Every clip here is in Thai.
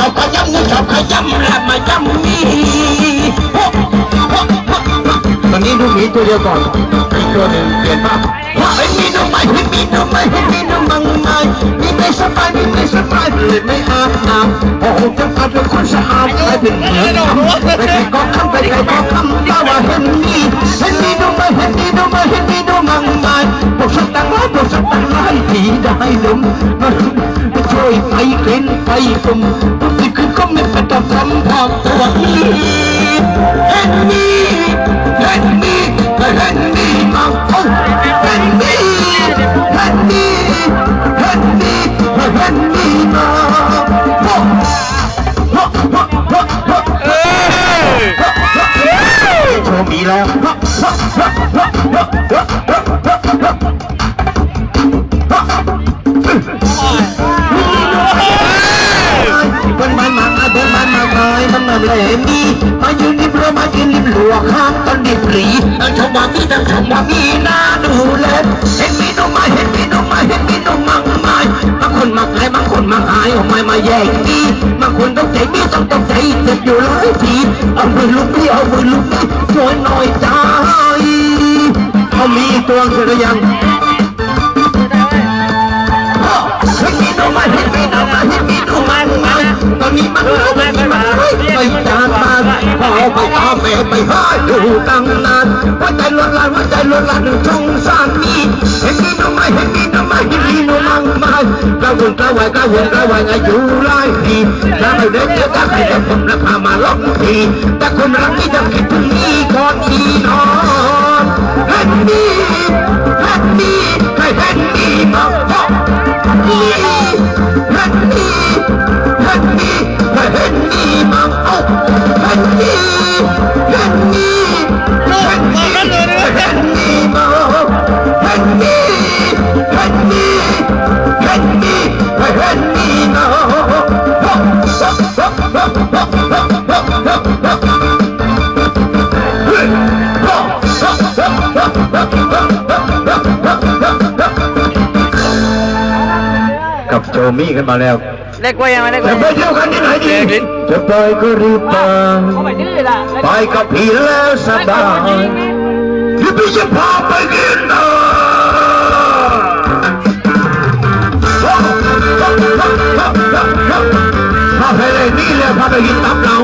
ชอบขยำงูชอบขยำและมายำมีตอนนี้ดูหมีตัวเดียวก่อนอีกตัวหนึ่งเปลี่ยนภาพเฮ้มีหนูไหมเฮ้ยมีหนูไหมเฮ้ยมีหนูมังไหมมีไม่สบายมีไม่สบายเลยไม่อาบน้ำโอ้โหจะกลายเป็นคนสะอาดกลายเป็นเหมือนทำไปใครก็คำไปใครก็คำตาว่าเห็นมีเห็นมีหนูไหม่เห็นมีหนูไหม่เห็นมีหนูมังไหมพวกสัตว์ต่างร้ายพวกสัตว์ต่างร้ายที่ได้ลมมาช่วยไฟเกลนไฟกลม tâm tâm tham quẩn hết đi hết đi hết đi con không hết đi hết đi hết đi hết đi con cho mỹ lo คอยมันมาเลยมีมายืนริมรั้วมายืนริมหลวงข้างต้นดิบหรีเออชมว่ามีดังชมว่ามีน่าดูแลเห็นมีนมมาเห็นมีนมมาเห็นมีนมมังไม้บางคนมาไกลบางคนมาหายออกมามาแย่งีบางคนต้องใจมีต้องต้องใจเจ็บอยู่หลายทีเอามือลุกพี่เอามือลุกพี่ช่วยหน่อยใจเขามีตัวเสร็จหรือยังเห็นมีนมมาเห็นมีนมมาเห็นมีนมมังไม้ตอนนี้มันเอาไปมา ไปจากบ้านพอไปตามแม่ไปหาอยู่ตั้งนานหัวใจล้นลานหัวใจล้นลานสงสร้ารมีเห็นมีนมมาเห็นมีนมมาเห็นมีนมมังไม้กระวนกระวายกระวนกระวายอายุหลายปีถ้าไปเดินเจอกันใครจะผมรักพามาล็อกทีแต่คนรักนี่จะคิดถึงนี้ก่อนที่นอนเห็นมี กับโจมี่กันมาแล้วเล็กกว่ายังไงเล็กกจะว่าไปเที่ยวกันที่ไหนดีเล็กลิ้นจะไปก็รีบไปไปกับพี่แล้วสบายที่พี่จะพาไปกินนะพาไปเลยนี่เลยพาไปกินตับเรา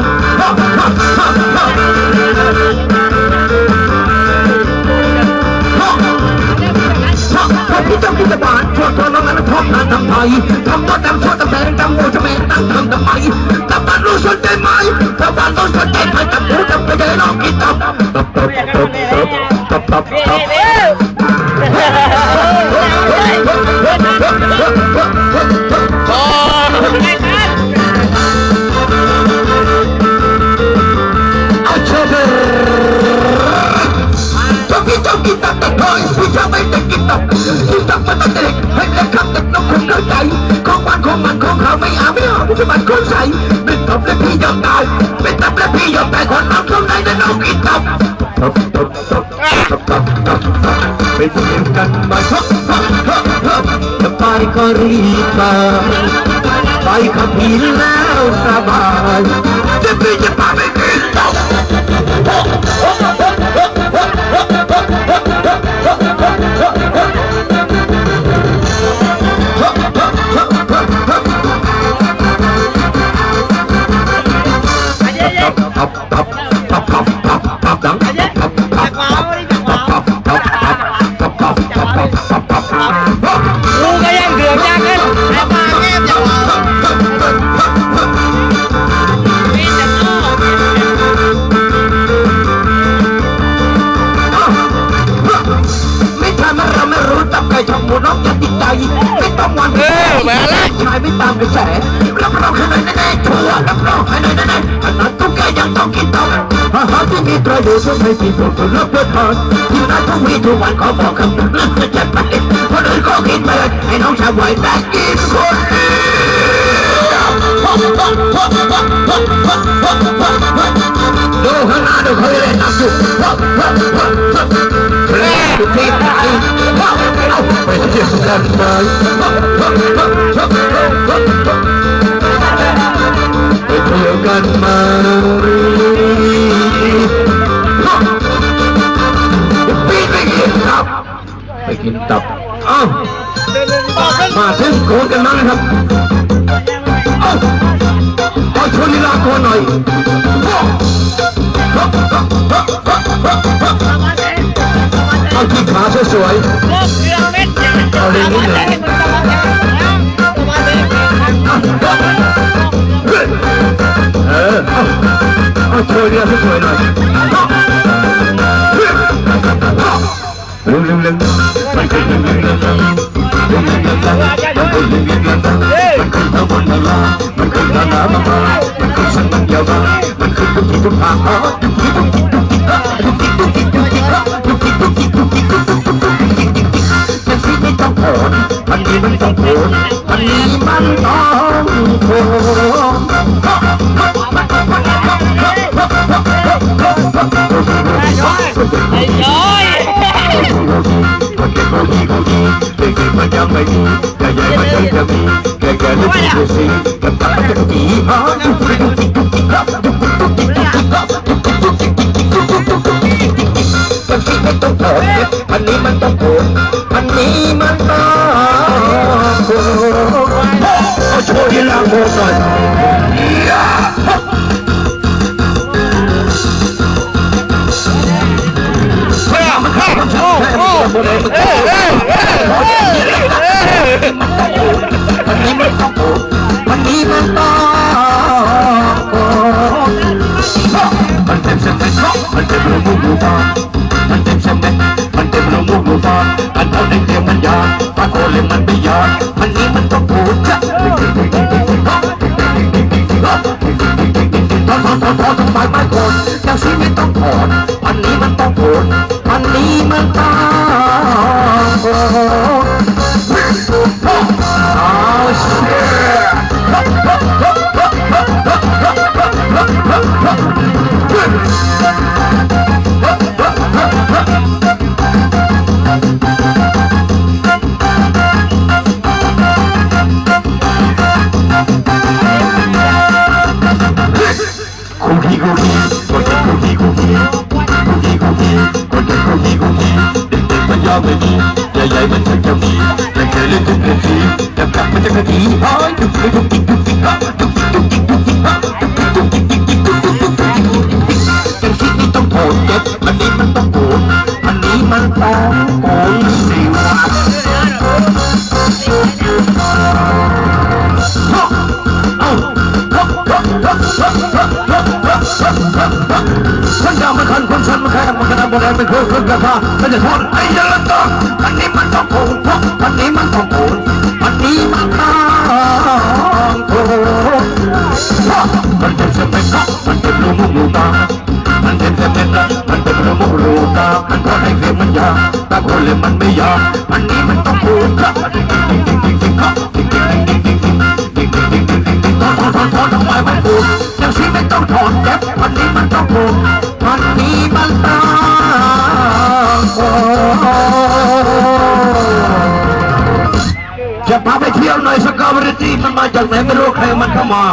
ถ้าพี่ต้องกินตะบานชวน ชวนน้องนั้นพร้อมกันทำไมทำว่าทำชวนตะแบงทำโมจะแม่ตั้งทำทำไมตะบานรู้สนใจไหมตะบานรู้สนใจไหมตะปูจะไปได้ลองกินตับตับตับตับตับตับตับตับโอ้ไม่ทันเอาเชิญเจ้าพี่เจ้ากินตับตับน้อ เด็กให้เด็กขับต่น้องคงเข้าใจของมันของมันของเขาไม่เอาไม่เอาไม่ใช่มันคนใสเป็นตบและพี่ยอมตายเป็นตบและพี่ยอมตายคนน้องเข้าในแต่น้องกินตบตบตบตบตบตบตบตบเป็นเพื่อนกันมาชกจะไปก็รีบไปไปกับพี่แล้วสบายจะพี่จะพาไปกินตบายไม่ตามกระแสรับรองให้หน่อยแน่ๆชัวร์รับรองให้หน่อยแน่ๆขนาดตุ๊กแกยังต้องกินตับอาหารที่มีประโยชน์ต้องให้กินตัวตัวรับประทานที่นั่นทุกวีทุกวันขอบอกคำนึงเรื่องจะไปคนอื่นก็กินไปให้น้องชายไหวแต่กินคนเดียวดูข้างหน้าดูเขาเล่นน้ำอยู่เล่นที่ไห กันไหมปีไปกินตับ ไปกินตับ เอ้า มาถึงโกนกันแล้วนะครับ เอ้าเอชวนลีลาก่อนหน่อย เอาที่ขาสวยโลกเรือเม็ดอย่างเอาเลยนิดหนึ่งๆเออเอาเอาโชว์ลีลาสวยๆหน่อยเร็วเร็วเร็วมันคือเร็วเร็วเร็วเร็วเร็วเร็วเร็วเร็วมันคือเร็วเร็วเร็วเร็วมันคือตะวันละลามันคือลาลามามามันคือสันมันยาวมามันคือทุกที่ทุกทางอ๋อทุกที่ทุกที่ทุกที่ทุกที่ทุกที่ทุกที่ทุ bánh trong phố bánh bánh trong phố Hãy subscribe cho kênh Ghiền Ochoye la cosa. Hãy subscribe cho kênh Ghiền Mì Gõ Để không bỏ lỡ những video hấp dẫn អូលេមិនប្រយោជន៍មិននេះមិនក៏ពូចា ใหญ่มันชักจะมีแต่เคยเล่นทุกเรื่องทีแต่กลับมันจะกระดีฮ้อยทุกทีทุกทีทุกทีฮะทุกทีทุกทีทุกทีฮะทุกทีทุกทีทุกทีทุกทีทุกทีจังสินี่ต้องโผล่เจ็บอันนี้มันต้องโผล่อันนี้มันต้องโผล่สิวะเอ้าฉันจะมาทันคนฉันมาแค่มันกระดาษบนแดงเป็นคนคนกระทาฉันจะทนไอ้ยันละต้องอันนี้มันต้องโผล่ อันนี้มันต้องโผล่อันนี้มันต้องโผล่มันเป็นเสเปนมันเป็นลูกลูกตามันเป็นเสเปนมันเป็นลูกมุกลูกตามันก็ให้เสียมันยากตาคนเลยมันไม่ยากอันนี้มันต้องโผล่ถอนถอนออนทำไมไม่พูดย่างนี้ไม่ต้องถอนเจ็บอันนี้มันต้องพู सावरती समाज में रोख मथमा